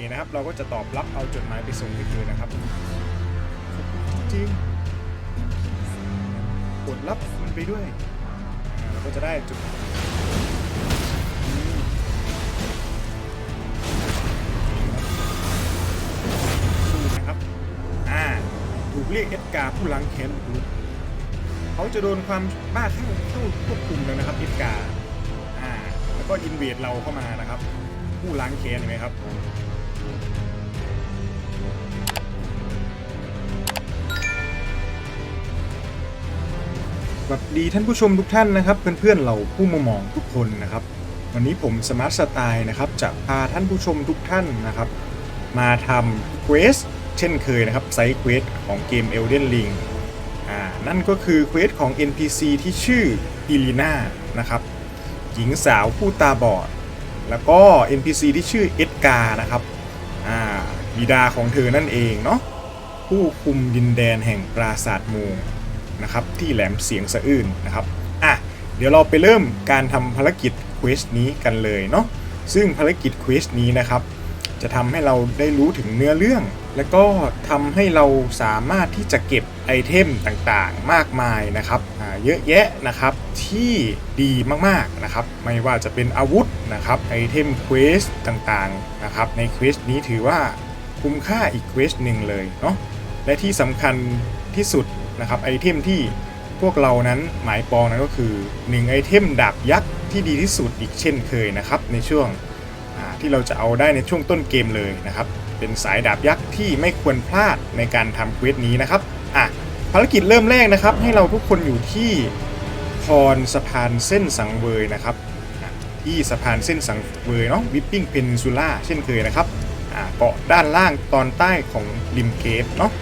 นี่นะครับ เราก็จะตอบรับเอาจดหมายไปส่งให้เธอนะครับจริงกดรับมันไปด้วย เราก็จะได้จุดนะครับอ่าถูกเรียกเอ็ดการ์ผู้ล้างแค้นบุกรุกเขาจะโดนความบ้าคลั่งเข้าควบคุมแล้วนะครับเอ็ดการ์อ่าแล้วก็อินเวดเราเข้ามานะครับ ผู้ล้างแค้นเห็นไหมครับ วัสดีท่านผู้ชมทุกท่านนะครับ เพื่อนๆเราผู้มามองทุกคนนะครับ วันนี้ผมสมาร์ทสไตล์นะครับจะพาท่านผู้ชมทุกท่านนะครับ มาทำเควสเช่นเคยนะครับไซต์เควสของเกม Elden Ring อ่านั่นก็คือเควสของ NPC ที่ชื่ออิลีน่านะครับหญิงสาวผู้ตาบอด แล้วก็ NPC ที่ชื่อเอ็ดการ์นะครับอ่าบิดาของเธอนั่นเองเนาะผู้คุมดินแดนแห่งปราสาทมูง นะครับที่แหลมเสียงสะอื้นนะครับอะเดี๋ยวเราไปเริ่มการทำภารกิจเควสนี้กันเลยเนาะซึ่งภารกิจเควสนี้นะครับจะทำให้เราได้รู้ถึงเนื้อเรื่อง และก็ทำให้เราสามารถที่จะเก็บไอเทมต่างๆ มากมายนะครับอ่าเยอะแยะนะครับที่ดีมากๆนะครับ ไม่ว่าจะเป็นอาวุธนะครับไอเทมเควสต่างๆนะครับในเควสนี้ถือว่าคุ้มค่าอีกเควสหนึ่งเลยเนาะและที่สำคัญที่สุด นะครับไอเทมที่พวกเรานั้นหมายปองนั้นก็คือ1ไอเทมดาบยักษ์ที่ดีที่สุดอีกเช่นเคยนะครับในช่วงที่เราจะเอาได้ในช่วงต้นเกมเลยนะครับเป็นสายดาบยักษ์ที่ไม่ควรพลาดในการทำเควสนี้นะครับอะภารกิจเริ่มแรกนะครับ ให้เราทุกคนอยู่ที่พรสะพานเส้นสังเวยนะครับที่สะพานเส้นสังเวยเนาะวิปปิ้งเพนซูล่าเช่นเคยนะครับเกาะด้านล่างตอนใต้ของริมเกฟเนาะ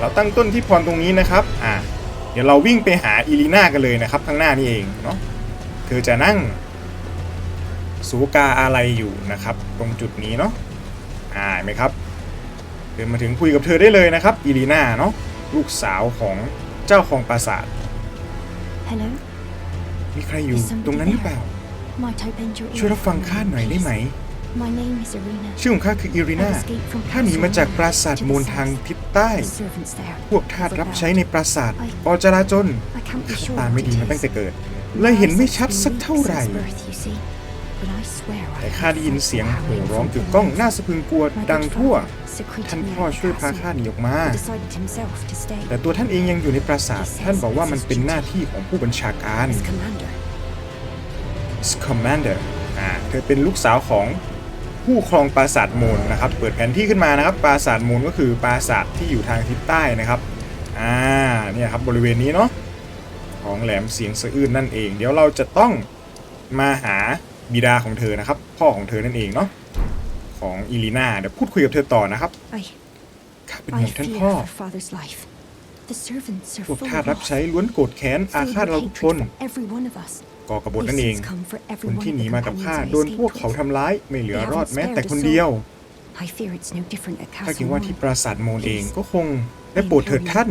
เราตั้งต้นที่พรตรงนี้นะครับอ่าเดี๋ยวเราวิ่งไปหาอีลีน่ากันเลยนะครับข้างหน้านี่เองเนาะเธอจะนั่งสูกาอะไรอยู่นะครับ ตรงจุดนี้เนาะอ่าเห็นไหมครับเดินมาถึงคุยกับเธอได้เลยนะครับอีลีน่าเนาะลูกสาวของเจ้าของปราสาท Hello, มีใครอยู่ตรงนั้นหรือเปล่า might I bend your ear ช่วยรับฟัง for a ข้า moment, หน่อยได้ไหม please? My name is Irina. ชื่อของข้าคืออีรีนา I've escaped from ข้าหนีมาจากปราสาท to the มูลทาง south. ทิศใต้ The servants there. พวกทาสรับใช้ในปราสาทกอจราจน I can't be ข้า sure ตา what ไม่ดี it มาตั้ง is. แต่เกิด เลยเห็นไม่ชัดสักเท่าไหร่ Since birth, you see. But I swear I แต่ข้า have ได้ยิน felt เสียง the โห่ howling ร้อง from กึก below. ก้องน่าสะพรึงกลัว My ดัง good ทั่ว father secreted ท่าน me พ่อ out of ช่วย the พา castle. ข้าหนีออกมา He decided himself to stay แต่ตัวท่านเองยังอยู่ในปราสาท ท่านบอกว่ามันเป็นหน้าที่ของผู้บัญชาการ as commander. Commander อ่าเธอเป็นลูกสาวของ ผู้ครองปราสาทมูลนะครับ เปิดแผนที่ขึ้นมานะครับ ปราสาทมูลก็คือปราสาทที่อยู่ทางทิศใต้นะครับอ่าเนี่ยครับบริเวณนี้เนาะของแหลมเสียงสะอื้นนั่นเอง เดี๋ยวเราจะต้องมาหาบิดาของเธอนะครับ พ่อของเธอนั่นเองเนาะของอีลีนาเดี๋ยวพูดคุยกับเธอต่อนะครับ I, ข้าเป็นห่ I วงท่าน fear พ่อ for father's life. The servants are พวก full ทาส of รับใช้ wrath. ล้วนโกรธแค้นอาฆาต filled เรา with ทุก hatred คน for every one of us. ก่อกบฏนั่น This เอง has come for คน every ที่ one หนี of the มากับข้า companions I โดนพวก escaped เขา with. ทำร้ายไม่เหลือรอดแม้แต่คนเดียว I fear it's no different at ถ้าคิด Castle ว่าที่ Moon. ปราสาทโมนเองก็คงได้โปรดเถิดท่าน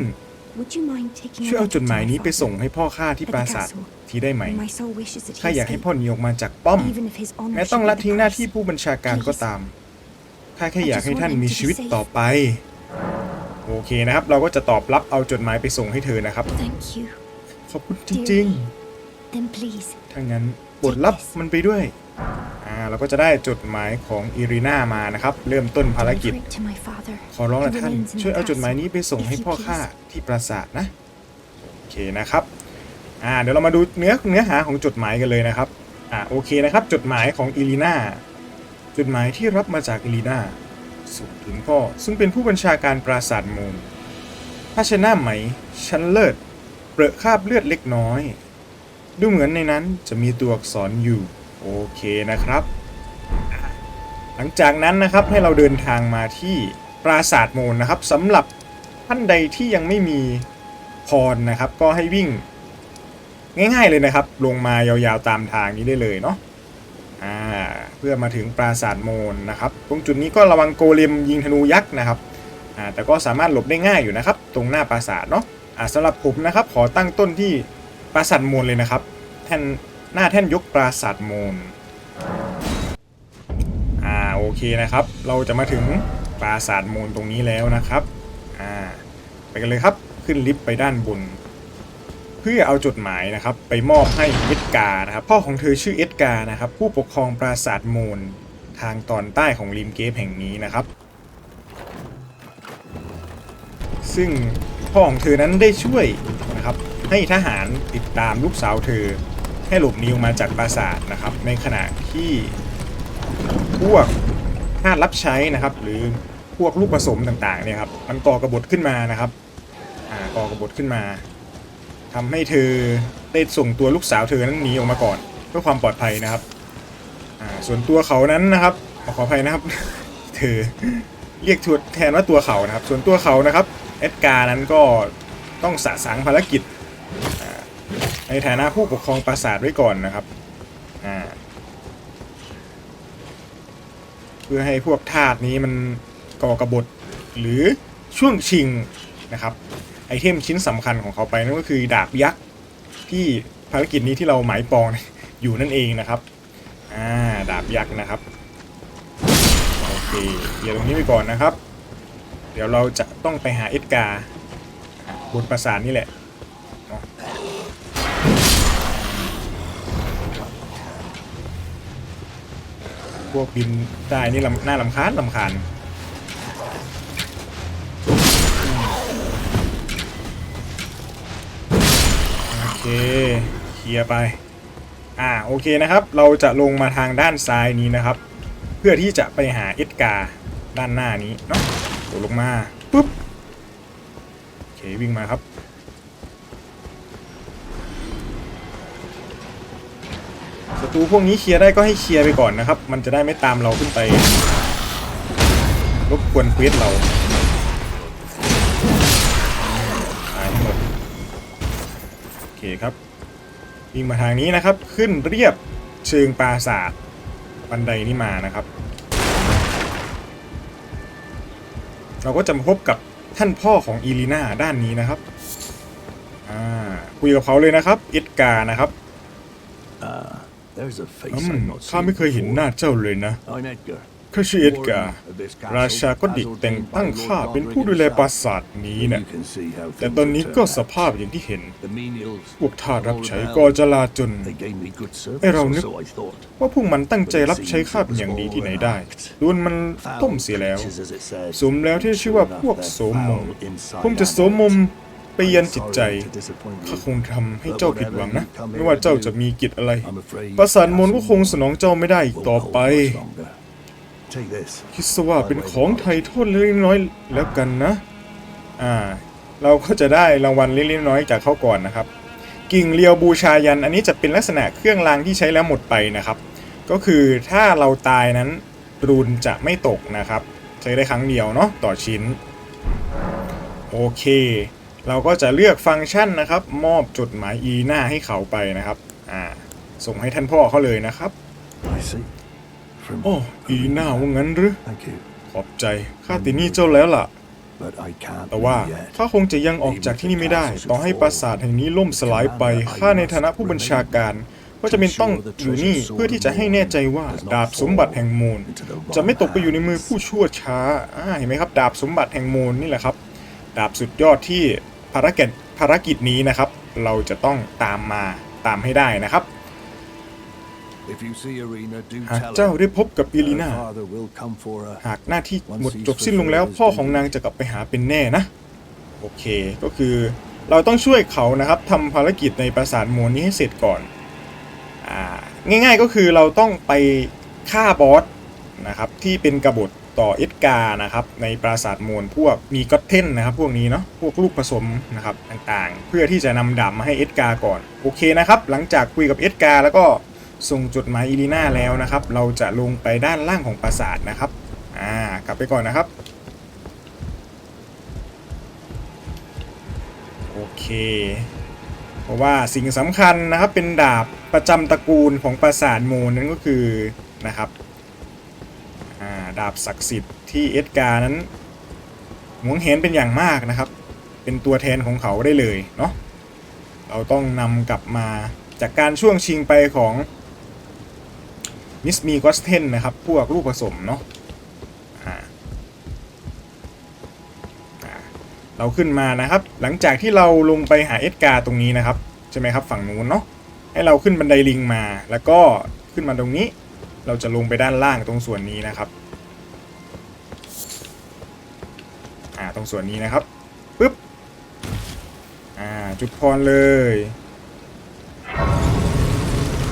Would you mind taking ช่วย a เอา letter จดหมาย to my นี้ไป father? ส่งให้พ่อข้าที่ปราสาททีได้ไหม My soul wishes that he ข้าอยากให้ escape, พ่อหนีออกมาจากป้อม even if his honor แม้ต้อง should ละ be ทิ้ง the หน้า price. ที่ผู้บัญชาการก็ตามข้าแค่อยากให้ท่านมีชีวิตต่อไป โอเคนะครับ เราก็จะตอบรับเอาจดหมายไปส่งให้เธอนะครับ Thank you. ขอบคุณจริง Then please, ๆถ้างั้นโปรดรับมันไปด้วย อ่าเราก็จะได้จดหมายของอีรีนามานะครับ เริ่มต้นภารกิจ deliver it to my father. ขอร้องละ who ท่าน remains in ช่วย the เอาจดหมาย castle. นี้ไปส่งให้ If you พ่อข้า please. ที่ปราสาทนะ โอเคนะครับ อ่าเดี๋ยวเรามาดูเนื้อเนื้อหาของจดหมายกันเลยนะครับ อ่าโอเคนะครับ จดหมายของอีลีนาจดหมายที่รับมาจากอีลีนาส่งถึงพ่อซึ่งเป็นผู้บัญชาการปราสาทมูลถ้าชนะไหมชั้นเลิศเปรอะคราบเลือดเล็กน้อย ดูเหมือนในนั้นจะมีตัวอักษรอยู่ โอเคนะครับ หลังจากนั้นนะครับให้เราเดินทางมาที่ปราสาทโมนนะครับสำหรับท่านใดที่ยังไม่มีพรนะครับ ก็ให้วิ่ง ง่ายๆเลยนะครับ ลงมายาวๆตามทางนี้ได้เลยเนาะอ่าเพื่อมาถึงปราสาทโมนนะครับ ตรงจุดนี้ก็ระวังโกเลมยิงธนูยักษ์นะครับอ่าแต่ก็สามารถหลบได้ง่ายอยู่นะครับ ตรงหน้าปราสาทเนาะอ่าสำหรับผมนะครับ ขอตั้งต้นที่ ปราสาทโมนเลยนะครับ แท่นหน้าแท่นยกปราสาทโมนอ่าโอเคนะครับ เราจะมาถึงปราสาทมูลตรงนี้แล้วนะครับ อ่าไปกันเลยครับขึ้นลิฟต์ไปด้านบน เพื่อเอาจดหมายนะครับ ไปมอบให้เอ็ดการ์นะครับ พ่อของเธอชื่อเอ็ดการ์นะครับ ผู้ปกครองปราสาทมูลทางตอนใต้ของริมเกฟแห่งนี้นะครับ ซึ่งพ่อของเธอนั้นได้ช่วยนะครับ ให้ทหารติดตามลูกสาวเธอ ให้หลบหนีออกมาจากปราสาทนะครับ ในขณะที่พวกทาสรับใช้นะครับ หรือพวกลูกผสมต่างๆเนี่ยครับมันก่อกระบฏขึ้นมานะครับอ่าก่อกระบฏขึ้นมาทำให้เธอได้ส่งตัวลูกสาวเธอนั้นหนีออกมาก่อน เพื่อความปลอดภัยนะครับอ่าส่วนตัวเขานั้นนะครับขออภัยนะครับ เธอเรียกทวดแทนว่าตัวเขานะครับ ส่วนตัวเขานะครับเอ็ดการ์นั้นก็ต้องสะสางภารกิจ ในฐานะผู้ปกครองปราสาทไว้ก่อนนะครับอ่าเพื่อให้พวกทาสนี้มันก่อกระบฏหรือช่วงชิงนะครับ ไอเทมชิ้นสำคัญของเขาไปนั่นก็คือดาบยักษ์ที่ภารกิจนี้ที่เราหมายปองอยู่นั่นเองนะครับอ่าดาบยักษ์นะครับโอเคเดี๋ยวตรงนี้ไปก่อนนะครับ เดี๋ยวเราจะต้องไปหาเอ็ดการ์บนปราสาทนี่แหละ พวกบินได้นี่ลำน่าลำคาญลำคาญโอเคเคลียร์ไปอ่าโอเคนะครับ เราจะลงมาทางด้านซ้ายนี้นะครับ เพื่อที่จะไปหาเอ็ดการด้านหน้านี้เนาะโดดลงมาปุ๊บโอเควิ่งมาครับ ศัตรูพวกนี้เคลียร์ได้ก็ให้เคลียร์ไปก่อนนะครับ มันจะได้ไม่ตามเราขึ้นไป รบกวนเควสเราตายทั้งหมดโอเคครับวิ่งมาทางนี้นะครับ ขึ้นเรียบเชิงปราสาทบันไดนี้มานะครับ เราก็จะมาพบกับท่านพ่อของอีลีนาด้านนี้นะครับอ่าคุยกับเขาเลยนะครับเอ็ดการ์นะครับ uh, a อื face ม I've not ข้า seen ไม่เคยเห็นหน้า before. เจ้าเลยนะ I'm Edgar. ข้าชื่อเอ็ดการ์ราชาก็ดิกแต่งตั้งข้าเป็นผู้ดูแลปราสาทนี้นะ You can see how แต่ things ตอนนี้ have ก็ turned ส out. ภาพอย่างที่เห็น The menials พวกทาสรับ all ใช้ around, ก็จะลาจน They gave me good service, ไอ้เรา or นึก so I thought. ว่าพวกมันตั้งใจรับใช้ข้าเป็นอย่างดีที่ไหนได้ล้วนมันต้มเสียแล้ว Foul creatures, as it says. สมแล้วที่ชื่อว่าพวกโสมม Foul inside คงจะโสมม ไปเยันจิตใจ Sorry to disappoint ข้า you. คงทำให้เจ้าผิดหวังนะ ไม่ว่าเจ้าจะมีกิจอะไร I'm afraid ปราสาทมนต์ก็คงสนองเจ้าไม่ได้อีก won't ต่อ hold ไป much longer. Take this. คิดซะว่าเป็นของไทยโทษเล็กๆน้อยๆแล้วกันนะ อ่า เราก็จะได้รางวัลเล็กๆน้อยๆจากเขาก่อนนะครับ กิ่งเลียวบูชายัน อันนี้จะเป็นลักษณะเครื่องรางที่ใช้แล้วหมดไปนะครับ ก็คือถ้าเราตายนั้นรูนจะไม่ตกนะครับ ใช้ได้ครั้งเดียวเนาะต่อชิ้น โอเค เราก็จะเลือกฟังก์ชันนะครับ มอบจดหมายอีหน้าให้เขาไปนะครับอ่าส่งให้ท่านพ่อเขาเลยนะครับ I see. From โอ้อีหน้าว่างั้นหรือ Thank you. ขอบใจข้าติดหนี่เจ้าแล้วล่ะ But I can't แต่ว่า leave yet. ข้าคงจะยังออกจากที่นี่ไม่ได้ ต่อให้ปราสาทแห่งนี้ล่มสลายไปข้าในฐานะผู้บัญชาการก็จะเป็นต้องอยู่นี่เพื่อที่จะให้แน่ใจว่าดาบสมบัติแห่งมูล จะไม่ตกไปอยู่ในมือผู้ชั่วช้าอ่าเห็นไหมครับ ดาบสมบัติแห่งมูลนี่แหละครับ ดาบสุดยอดที่ภารกิจภารกิจนี้นะครับ เราจะต้องตามมาตามให้ได้นะครับ If you see Irina, do หาก tell เจ้า her ได้พบกับอีลีนา her father will come for her. หากหน้าที่หมดจบสิ้นลงแล้ว พ่อของนางจะกลับไปหาเป็นแน่นะ โอเคก็คือเราต้องช่วยเขานะครับทำภารกิจในปราสาทโมนนี้ให้เสร็จก่อนอ่าง่ายๆก็คือเราต้องไปฆ่าบอสนะครับที่เป็นกบฏ ต่อเอ็ดการ์นะครับในปราสาทโมนพวกมีก็อตเทนนะครับพวกนี้เนาะพวกลูกผสมนะครับต่างๆ เพื่อที่จะนำดาบมาให้เอ็ดการ์ก่อนโอเคนะครับหลังจากคุยกับเอ็ดการ์แล้วก็ส่งจดหมายอีลีนาแล้วนะครับ เราจะลงไปด้านล่างของปราสาทนะครับอ่ากลับไปก่อนนะครับโอเคเพราะว่าสิ่งสำคัญนะครับเป็นดาบประจำตระกูลของปราสาทโมนนั่นก็คือนะครับ ดาบศักดิ์สิทธิ์ที่เอสกานั้นหวงเห็นเป็นอย่างมากนะครับ เป็นตัวแทนของเขาได้เลยเนาะเราต้องนำกลับมาจากการช่วงชิงไปของมิสมีกอสเทนนะครับ พวกลูกผสมเนาะเราขึ้นมานะครับ หลังจากที่เราลงไปหาเอสกาตรงนี้นะครับ ใช่ไหมครับฝั่งนู้นเนาะให้เราขึ้นบันไดลิงมา แล้วก็ขึ้นมาตรงนี้ เราจะลงไปด้านล่างตรงส่วนนี้นะครับ ตรงส่วนนี้นะครับปึ๊บอ่าจุดพรเลย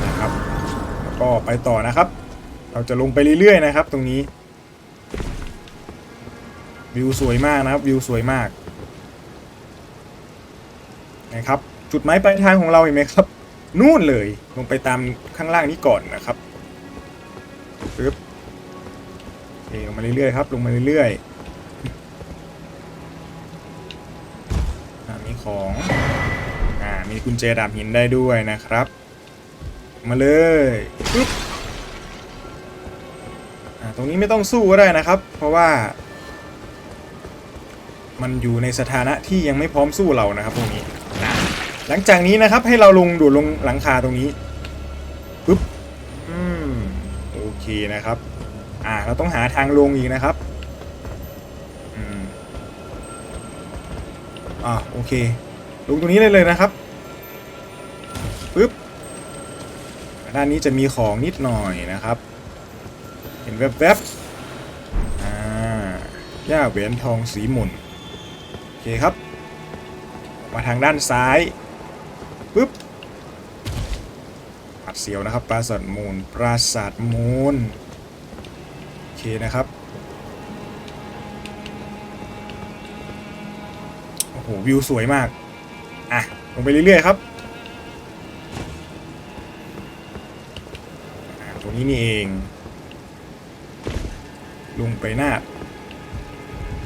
นะครับแล้วก็ไปต่อนะครับ เราจะลงไปเรื่อยๆนะครับ ตรงนี้ วิวสวยมากนะครับวิวสวยมากนะครับจุดหมายปลายทางของเราเห็นไหมครับนู่นเลยลงไปตามข้างล่างนี้ก่อนนะครับปึ๊บโอเคลงมาเรื่อยๆครับ ลงมาเรื่อยๆ ของอ่ามีกุญแจดาบหินได้ด้วยนะครับ มาเลยปึ๊บอ่าตรงนี้ไม่ต้องสู้ก็ได้นะครับ เพราะว่า มันอยู่ในสถานะที่ยังไม่พร้อมสู้เรานะครับตรงนี้นะหลังจากนี้นะครับให้เราลงโดดลงหลังคาตรงนี้ปุ๊บอืมโอเคนะครับ อ่าเราต้องหาทางลงอีกนะครับ อ่าโอเค ลงตรงนี้ได้เลยนะครับปุ๊บด้านนี้จะมีของนิดหน่อยนะครับ เห็นแวบๆอ่าย่าแหวนทองสีหม่นโอเคครับ มาทางด้านซ้ายปึ๊บปัดเสียวนะครับ ปราสาทมูลปราสาทมูลโอเคนะครับ โอ้โหวิวสวยมาก อะ ลงไปเรื่อยๆครับอ่าตรงนี้นี่เอง ลงไปหน้า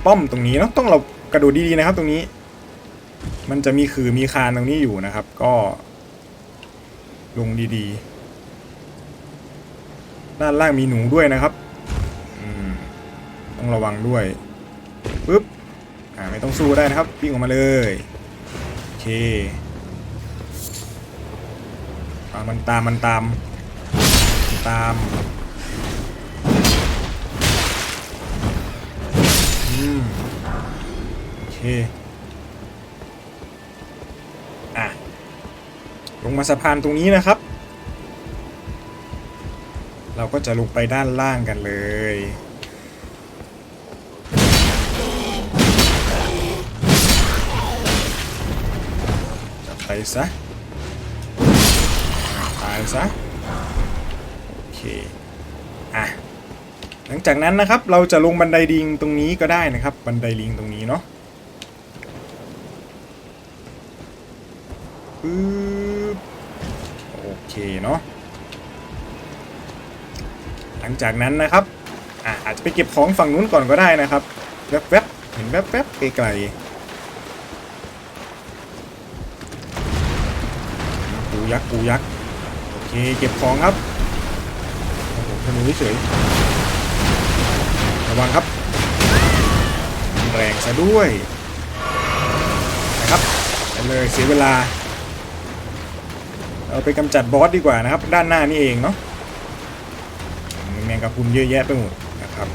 ป้อมตรงนี้เนาะต้องเรากระโดดดีๆนะครับ ตรงนี้ มันจะมีคือมีคานตรงนี้อยู่นะครับ ก็ลงดีๆ ด้านล่างมีหนูด้วยนะครับ ต้องระวังด้วยปึ๊บ อ่าไม่ต้องสู้ได้นะครับวิ่งออกมาเลยโอเคอ่ามันตามมันตามตามอืมโอเคอะลงมาสะพานตรงนี้นะครับ เราก็จะลงไปด้านล่างกันเลย ซะ ตายซะ โอเค อะ หลังจากนั้นนะครับเราจะลงบันไดลิงตรงนี้ก็ได้นะครับ บันไดลิงตรงนี้เนาะปึ๊บโอเคเนาะ หลังจากนั้นนะครับ อะอาจจะไปเก็บของฝั่งนู้นก่อนก็ได้นะครับ แวบๆ เห็นแวบๆไกลๆปู ยักษ์ปูยักษ์โอเคเก็บของครับโอ้โหธนูเฉยระวังครับ แรงซะด้วยนะครับไปเลยเสียเวลา เราไปกำจัดบอสดีกว่านะครับ ด้านหน้านี่เองเนาะมีแมงกะพรุนเยอะแยะไปหมดนะครับ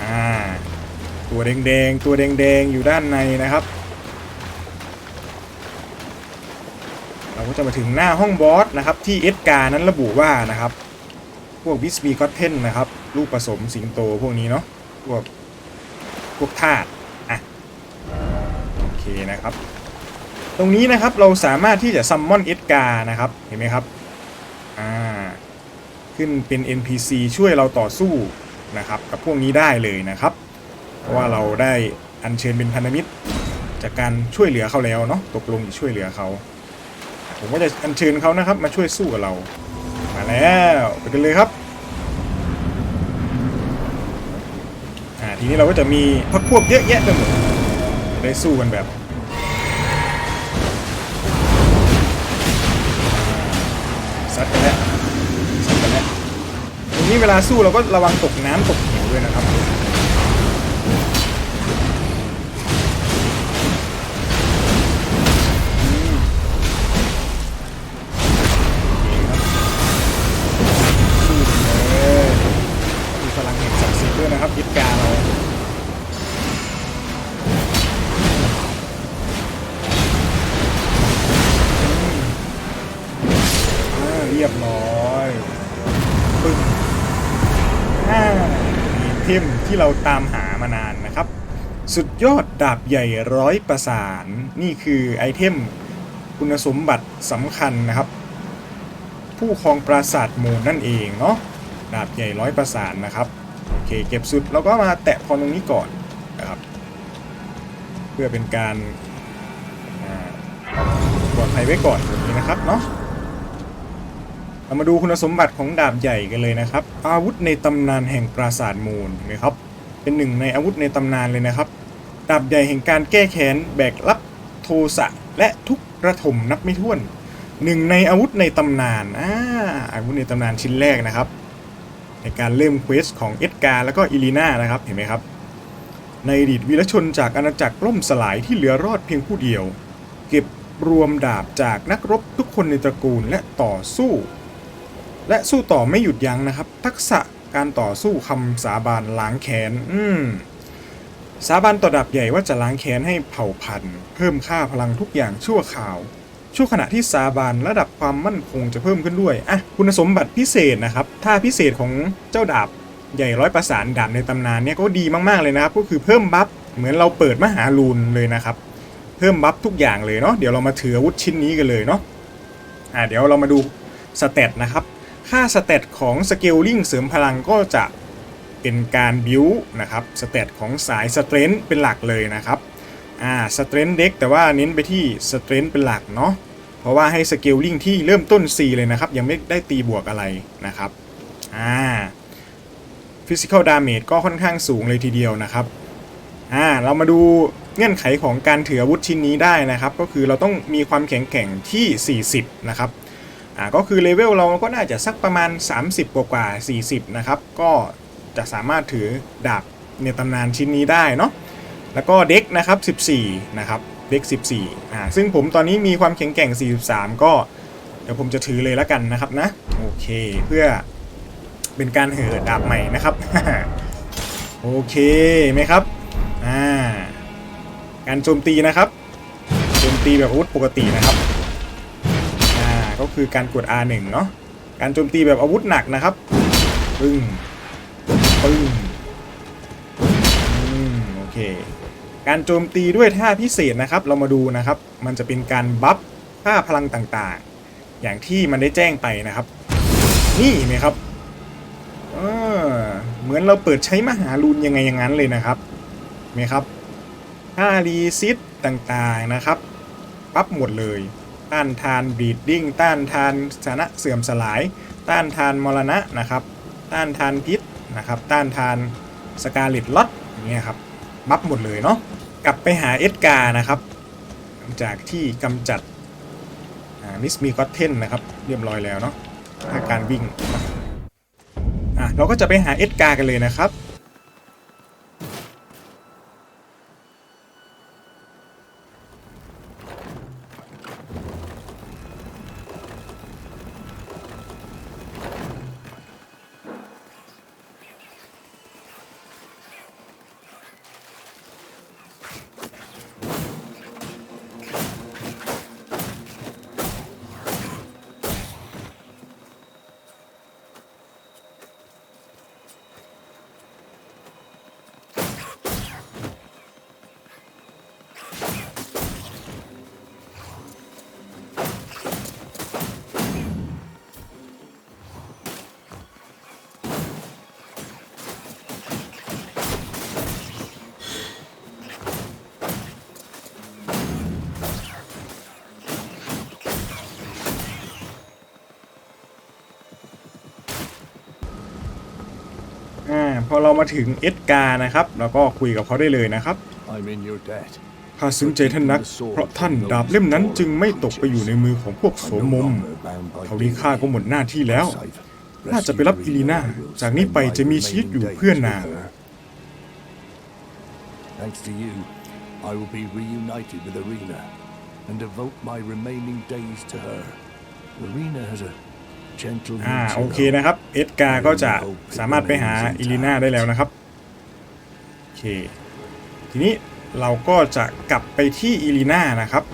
อ่าตัวแดงๆตัวแดงๆอยู่ด้านในนะครับ เราก็จะมาถึงหน้าห้องบอสนะครับที่เอสการนั้นระบุว่านะครับ พวกบิสบีก็อตเทนนะครับ ลูกผสมสิงโตพวกนี้เนาะพวกพวกธาตุอะโอเคนะครับ ตรงนี้นะครับเราสามารถที่จะซัมมอนเอสกานะครับเห็นไหมครับอ่าขึ้นเป็น NPC ช่วยเราต่อสู้นะครับกับพวกนี้ได้เลยนะครับ เพราะว่าเราได้อัญเชิญเป็นพันธมิตร จากการช่วยเหลือเขาแล้วเนาะตกลงช่วยเหลือเขา ผมก็จะอัญเชิญเขานะครับ มาช่วยสู้กับเรา มาแล้วไปกันเลยครับอ่าทีนี้เราก็จะมีพักพวกเยอะแยะไปหมดได้สู้กันแบบซัดกันแล้วซัดกันแล้วทีนี้เวลาสู้เราก็ระวังตกน้ำตกเหวด้วยนะครับ ที่เราตามหามานานนะครับ สุดยอดดาบใหญ่ร้อยประสาน นี่คือไอเทมคุณสมบัติสำคัญนะครับ ผู้ครองปราสาทมูลนั่นเองเนาะดาบใหญ่ร้อยประสานนะครับโอเคเก็บสุดแล้วก็มาแตะพรตรงนี้ก่อนนะครับ เพื่อเป็นการปลอดภัยไว้ก่อนอย่างนี้นะครับเนาะ เรามาดูคุณสมบัติของดาบใหญ่กันเลยนะครับ อาวุธในตำนานแห่งปราสาทมูลนไหมครับ เป็นหนึ่งในอาวุธในตำนานเลยนะครับ ดาบใหญ่แห่งการแก้แค้นแบกรับโทสะและทุกระถมนับไม่ถ้วนหนึ่งในอาวุธในตำนานอ่าอาวุธในตำนานชิ้นแรกนะครับ ในการเริ่มเควสของเอ็ดการ์แล้วก็อิลีนานะครับเห็นไหมครับ ในอดีตวีรชนจากอาณาจักรล่มสลายที่เหลือรอดเพียงผู้เดียว เก็บรวมดาบจากนักรบทุกคนในตระกูลและต่อสู้ และสู้ต่อไม่หยุดยั้งนะครับ ทักษะการต่อสู้คำสาบานล้างแค้น อืมสาบานต่อดาบใหญ่ว่าจะล้างแค้นให้เผ่าพันธุ์ เพิ่มค่าพลังทุกอย่างชั่วข่าวช่วงขณะที่สาบานระดับความมั่นคงจะเพิ่มขึ้นด้วย อะ คุณสมบัติพิเศษนะครับถ้าพิเศษของเจ้าดาบใหญ่ร้อยประสานดาบในตำนานเนี่ยก็ดีมากๆเลยนะครับ ก็คือเพิ่มบัฟเหมือนเราเปิดมหาลูนเลยนะครับ เพิ่มบัฟทุกอย่างเลยเนาะ เดี๋ยวเรามาถืออาวุธชิ้นนี้กันเลยเนาะ อะเดี๋ยวเรามาดูสเตตนะครับ ค่าสเตตของสเกลลิงเสริมพลังก็จะเป็นการบิวนะครับสเตตของสายสเตรนท์เป็นหลักเลยนะครับอ่าสเตรนท์เด็กแต่ว่าเน้นไปที่สเตรนท์เป็นหลักเนาะเพราะว่าให้สเกลลิงที่เริ่มต้น C เลยนะครับ ยังไม่ได้ตีบวกอะไรนะครับอ่าฟิสิก a l ดาเมจก็ค่อนข้างสูงเลยทีเดียวนะครับอ่าเรามาดูเงื่อนไขของการถืออาวุธชิ้นนี้ได้นะครับ ก็คือเราต้องมีความแข็งแกร่งที่ 40 นะครับ อ่าก็คือเลเวลเราก็น่าจะสักประมาณ 30 กว่ากว่า 40 นะครับ ก็จะสามารถถือดาบในตำนานชิ้นนี้ได้เนาะแล้วก็เด็กนะครับ 14 นะครับเด็ก 14 อ่า ซึ่งผมตอนนี้มีความแข็งแกร่ง 43 ก็เดี๋ยวผมจะถือเลยแล้วกันนะครับนะ โอเค เพื่อเป็นการเหอดาบใหม่นะครับ โอเคไหมครับ อ่า การโจมตีนะครับ โจมตีแบบอาวุธปกตินะครับ ก็คือการกด R1 เนาะการโจมตีแบบอาวุธหนักนะครับปึ้งปึ้งอืมโอเค การโจมตีด้วยท่าพิเศษนะครับ เรามาดูนะครับ มันจะเป็นการบัฟค่าพลังต่างๆ อย่างที่มันได้แจ้งไปนะครับ นี่เห็นไหมครับเออเหมือนเราเปิดใช้มหาลูนยังไงอย่างนั้นเลยนะครับเห็นไหมครับค่ารีซิตต่างๆนะครับปั๊บหมดเลย ต้านทานบีดดิ้งต้านทานสนะเสื่อมสลาย ต้านทานมรณะนะครับ ต้านทานพิษนะครับ ต้านทานสกาเลตล็อตอย่างเงี้ยครับบัฟหมดเลยเนาะกลับไปหาเอ็ดการ์นะครับ จากที่กำจัดมิสมีก็อตเทนนะครับ เรียบร้อยแล้วเนาะถ้าการวิ่งอะเราก็จะไปหาเอ็ดการ์กันเลยนะครับ พอเรามาถึงเอ็ดการ์นะครับเราก็คุยกับเขาได้เลยนะครับ I'm in your debt. ข้าซึ้งใจท่านนัก เพราะท่านดาบเล่มนั้นจึงไม่ตกไปอยู่ในมือของพวกโสมมเท่านี้ข้าก็หมดหน้าที่แล้วน่าจะไปรับอิลีนาจากนี้ไปจะมีชีวิตอยู่เพื่อนาง Thanks to you, I will be reunited with Arena and devote my remaining days to her. Arena has a gentle อ่า nature, โอเคนะครับ เอ็ดการ์ก็จะสามารถไปหาอิลีนาได้แล้วนะครับโอเคทีนี้เราก็จะกลับไปที่อิลีนานะครับ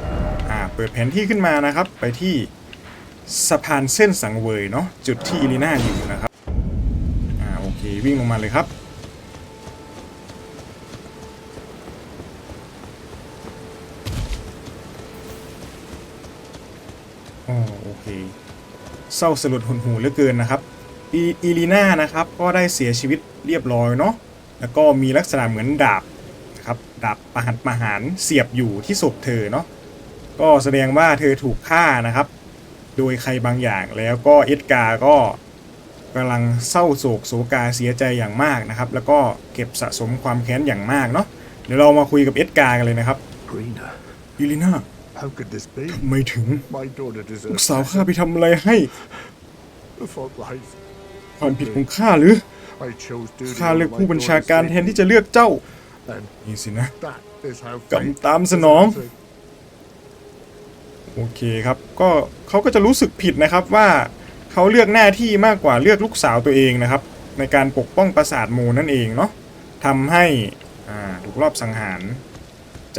อ่าเปิดแผนที่ขึ้นมานะครับ ไปที่สะพานเส้นสังเวยเนาะจุดที่อีลีน่าอยู่นะครับอ่าโอเควิ่งลงมาเลยครับอ๋อโอเค เศร้าสลดหดหูเหลือเกินนะครับอีอีลีน่านะครับก็ได้เสียชีวิตเรียบร้อยเนาะแล้วก็มีลักษณะเหมือนดาบนะครับดาบประหัตประหารเสียบอยู่ที่ศพเธอเนาะก็แสดงว่าเธอถูกฆ่านะครับ โดยใครบางอย่างแล้วก็เอ็ดการ์ก็กำลังเศร้าโศกโศกาเสียใจอย่างมากนะครับ แล้วก็เก็บสะสมความแค้นอย่างมากเนาะเดี๋ยวเรามาคุยกับเอ็ดการ์กันเลยนะครับ Rena, อีลีน่า how could this be? ทำไมถึง My daughter ลูก deserves สาวข้าไปทำอะไรให้ the fault lies. ความผิดของข้าหรือ I chose duty ข้าเลือก over ผู้ my บัญชา daughter's การ safety, แทนที่จะเลือกเจ้า And นี่สินะ that is how กรรม fate ตาม is สนอง answered. โอเคครับ ก็เขาก็จะรู้สึกผิดนะครับว่าเขาเลือกหน้าที่มากกว่าเลือกลูกสาวตัวเองนะครับ ในการปกป้องปราสาทโมนั่นเองเนาะทำให้อ่าถูกรอบสังหาร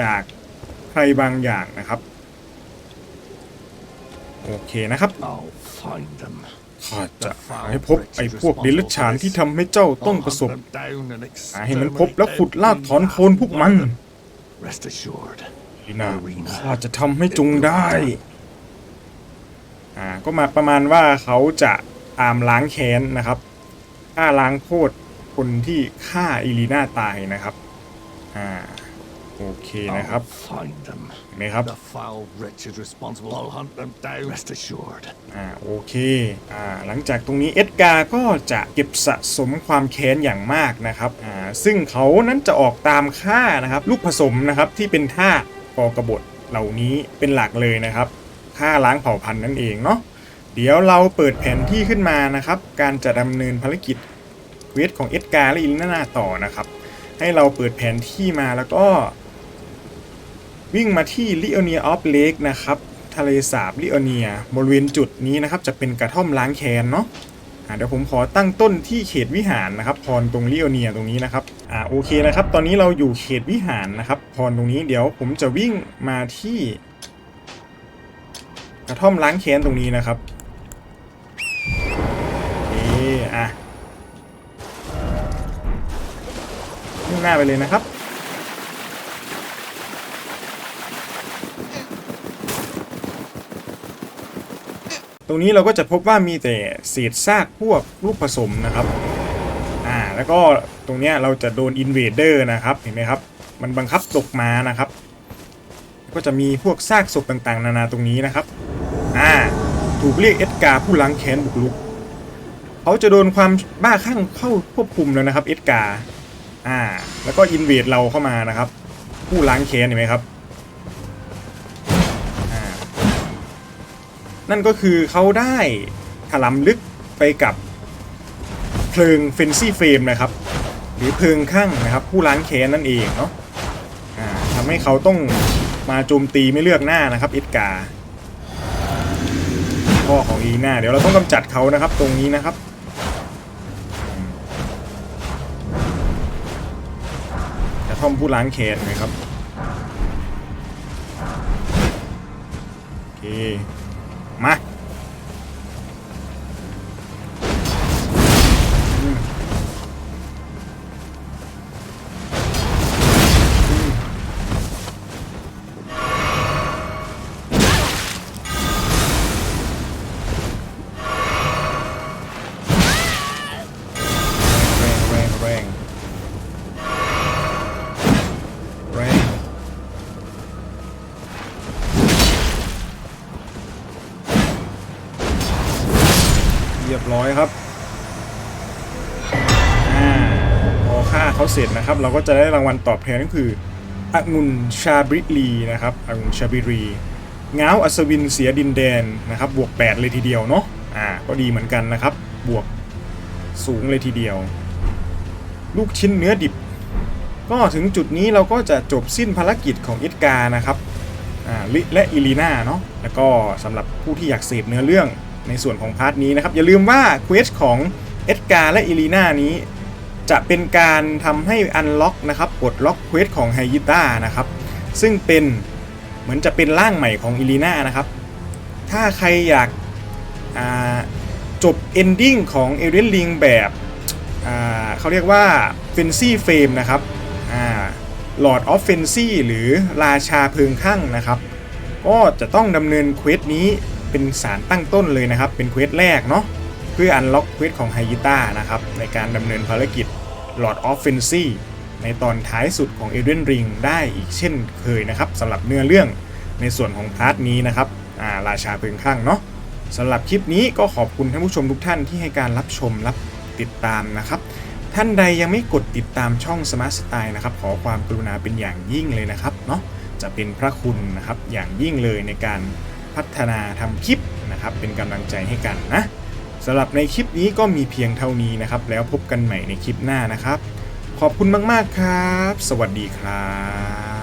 จากใค รบางอย่างนะครับ โอเคนะครับ I'll find them. ข้าจะหาให้พบไอ้พวกเดรัจฉานที่ทำให้เจ้าต้องประสบ I'll hunt them down and หาให้มันพบ exterminate และขุดลากถอนโคนพวกมัน Rest assured. ลีนาข้าจะทำให้จงได้ อ่า ก็มาประมาณว่าเขาจะตามล้างแค้นนะครับฆ่าล้างโทษคนที่ฆ่าอีลีน่าตายนะครับ อ่า โอเคนะครับ I'll find them. เห็นไหมครับ The foul wretch is responsible. I'll hunt them down. Rest assured. อ่าโอเคอ่าหลังจากตรงนี้เอ็ดการ์ก็จะเก็บสะสมความแค้นอย่างมากนะครับอ่าซึ่งเขานั้นจะออกตามฆ่านะครับ ลูกผสมนะครับที่เป็นทาสกอกบฏเหล่านี้เป็นหลักเลยนะครับฆ่าล้างเผ่าพันธุ์นั่นเองเนาะเดี๋ยวเราเปิดแผนที่ขึ้นมานะครับ การจะดำเนินภารกิจเควสของเอ็ดการ์และอิลนาต่อนะครับ ให้เราเปิดแผนที่มาแล้วก็ วิ่งมาที่ลิโอเนียออฟเลกนะครับทะเลสาบลิโอเนียบริเวณจุดนี้นะครับจะเป็นกระท่อมล้างแค้นเนาะเดี๋ยวผมขอตั้งต้นที่เขตวิหารนะครับ พรตรงลิโอเนียตรงนี้นะครับอ่าโอเคนะครับ ตอนนี้เราอยู่เขตวิหารนะครับ พรตรงนี้เดี๋ยวผมจะวิ่งมาที่ กระท่อมล้างแค้นตรงนี้นะครับโอเคอะมุ่งหน้าไปเลยนะครับ ตรงนี้เราก็จะพบว่ามีแต่เศษซากพวกลูกผสมนะครับอ่าแล้วก็ตรงเนี้ยเราจะโดนอินเวเดอร์นะครับเห็นไหมครับ มันบังคับตกมานะครับ ก็จะมีพวกซากศพต่างๆ นานาตรงนี้นะครับอ่าถูกเรียกเอ็ดการ์ผู้ล้างแค้นบุกรุกเขาจะโดนความบ้าคลั่งเข้าควบคุมแล้วนะครับเอ็ดการ์อ่าแล้วก็อินเวดเราเข้ามานะครับ ผู้ล้างแค้นเห็นไหมครับ นั่นก็คือเขาได้ถลำลึกไปกับเพลิงเฟนซี่เฟรมนะครับ หรือเพลิงข้างนะครับ ผู้ล้างแค้นนั่นเองเนาะทำให้เขาต้องมาโจมตีไม่เลือกหน้านะครับเอ็ดกาพ่อของอีน่าเดี๋ยวเราต้องกำจัดเขานะครับตรงนี้นะครับอืมกระท่อมผู้ล้างแค้นนะครับโอเค มา นะครับเราก็จะได้รางวัลตอบแทนก็คือองุนชาบริลีนะครับองุนชาบริรีง้าวอัศวินเสียดินแดนนะครับบวก 8 เลยทีเดียวเนาะอ่าก็ดีเหมือนกันนะครับ บวกสูงเลยทีเดียว ลูกชิ้นเนื้อดิบ ก็ถึงจุดนี้เราก็จะจบสิ้นภารกิจของอ็ดการนะครับอ่าลิและอิลีนาเนาะแล้วก็สำหรับผู้ที่อยากเสพเนื้อเรื่องในส่วนของพาร์ทนี้นะครับ อย่าลืมว่าเควสของเอ็ดการ์และอิลีนานี้ จะเป็นการทำให้อันล็อกนะครับปลดล็อกเควสของไฮยิต้านะครับซึ่งเป็นเหมือนจะเป็นร่างใหม่ของอิลีน่านะครับถ้าใครอยากาจบ ending ของ Elden Ring แบบเขาเรียกว่า Fancy Frame นะครับอ่า Lord of Fancy หรือราชาเพลิงข้างนะครับ ก็จะต้องดำเนินเควสนี้เป็นสารตั้งต้นเลยนะครับ เป็นเควสแรกเนาะ เพื่ออันล็อกเควสของไฮยิต้านะครับในการดำเนินภารกิจ Lord of Fancy ในตอนท้ายสุดของ Elden Ring ได้อีกเช่นเคยนะครับสำหรับเนื้อเรื่องในส่วนของพาร์ทนี้นะครับอาราชาเพลิงข้างเนาะสำหรับคลิปนี้ก็ขอบคุณท่านผู้ชมทุกท่านที่ให้การรับชมรับติดตามนะครับ ท่านใดยังไม่กดติดตามช่อง Smart Style นะครับขอความกรุณาเป็นอย่างยิ่งเลยนะครับเนาะจะเป็นพระคุณนะครับอย่างยิ่งเลยในการพัฒนาทำคลิปนะครับเป็นกำลังใจให้กันนะ สำหรับในคลิปนี้ก็มีเพียงเท่านี้นะครับ แล้วพบกันใหม่ในคลิปหน้านะครับ ขอบคุณมาก ๆ ครับ สวัสดีครับ